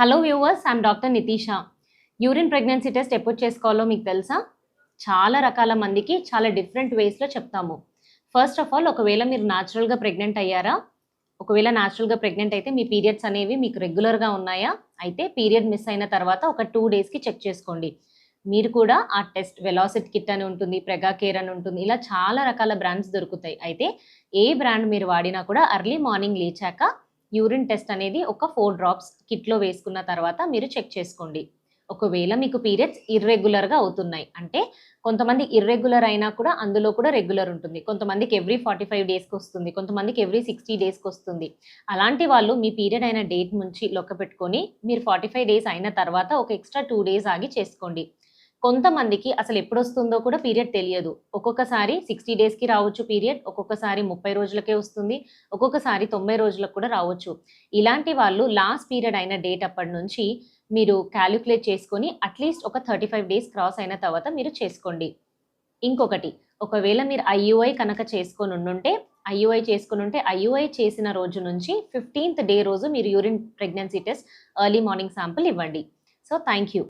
Hello viewers I'm doctor Nitisha urine pregnancy test ఎప్పుడు చేసుకోవాలో మీకు తెలుసా? చాలా రకాల మందికి చాలా డిఫరెంట్ వేస్లో చెప్తాము. ఫస్ట్ ఆఫ్ ఆల్ ఒకవేళ మీరు న్యాచురల్గా ప్రెగ్నెంట్ అయ్యారా? ఒకవేళ న్యాచురల్గా ప్రెగ్నెంట్ అయితే మీ పీరియడ్స్ అనేవి మీకు రెగ్యులర్గా ఉన్నాయా? అయితే పీరియడ్ మిస్ అయిన తర్వాత ఒక టూ డేస్కి చెక్ చేసుకోండి. మీరు కూడా ఆ టెస్ట్ వెలాసిట్ కిట్ అని ఉంటుంది ప్రెగా కేర్ అని ఉంటుంది ఇలా చాలా రకాల బ్రాండ్స్ దొరుకుతాయి. అయితే ఏ బ్రాండ్ మీరు వాడినా కూడా అర్లీ మార్నింగ్ లేచాక యూరిన్ టెస్ట్ అనేది ఒక ఫోర్ డ్రాప్స్ కిట్లో వేసుకున్న తర్వాత మీరు చెక్ చేసుకోండి. ఒకవేళ మీకు పీరియడ్స్ ఇర్రెగ్యులర్గా అవుతున్నాయి అంటే కొంతమంది ఇర్రెగ్యులర్ అయినా కూడా అందులో కూడా రెగ్యులర్ ఉంటుంది. కొంతమందికి ఎవ్రీ ఫార్టీ ఫైవ్ డేస్కి వస్తుంది కొంతమందికి ఎవ్రీ సిక్స్టీ డేస్కి వస్తుంది. అలాంటి వాళ్ళు మీ పీరియడ్ అయిన డేట్ నుంచి లొక్క పెట్టుకొని మీరు ఫార్టీ ఫైవ్ డేస్ అయిన తర్వాత ఒక ఎక్స్ట్రా టూ డేస్ ఆగి చేసుకోండి. కొంతమందికి అసలు ఎప్పుడు వస్తుందో కూడా పీరియడ్ తెలియదు. ఒక్కొక్కసారి సిక్స్టీ డేస్కి రావచ్చు పీరియడ్ ఒక్కొక్కసారి ముప్పై రోజులకే వస్తుంది ఒక్కొక్కసారి తొంభై రోజులకు కూడా రావచ్చు. ఇలాంటి వాళ్ళు లాస్ట్ పీరియడ్ అయిన డేట్ అప్పటి నుంచి మీరు క్యాలిక్యులేట్ చేసుకొని అట్లీస్ట్ ఒక థర్టీ ఫైవ్ డేస్ క్రాస్ అయిన తర్వాత మీరు చేసుకోండి. ఇంకొకటి ఒకవేళ మీరు ఐయుఐ కనుక చేసుకొని ఉండుంటే ఐయుఐ చేసుకుని ఉంటే ఐయుఐ చేసిన రోజు నుంచి ఫిఫ్టీన్త్ డే రోజు మీరు urine pregnancy test early morning sample ఇవ్వండి. So thank you